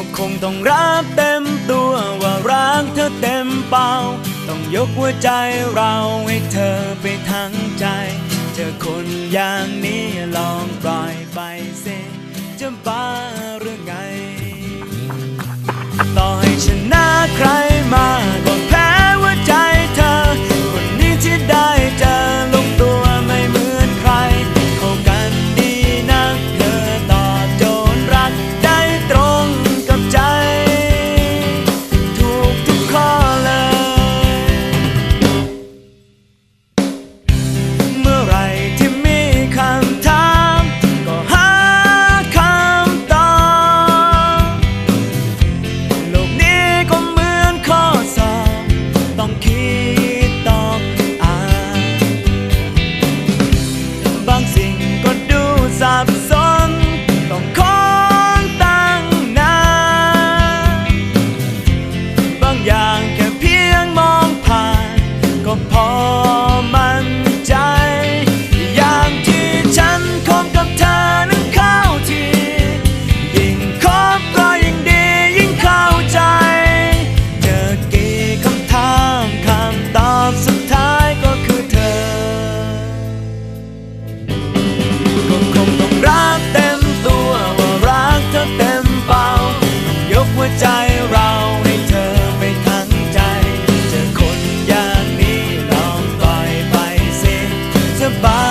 ็คงต้องรับเต็มตัวว่ารักเธอเต็มเป่า ต้องยกหัวใจเราให้เธอไปทั้งใจ เธอคนอย่างนี้ลองปล่อยไปเสจะบ้าหรือไง ต่อให้ฉัน ก็พอมั่นใจ อย่างที่ฉันคบกับเธอนั้นเข้าที ยิ่งคบก็ยิ่งดียิ่งเข้าใจ เจอกี่คำถามคำตอบสุดท้ายก็คือเธอ ก็คงต้องรักเต็มตัวว่ารักเธอเต็มเป่ายกหัวใจ to buy.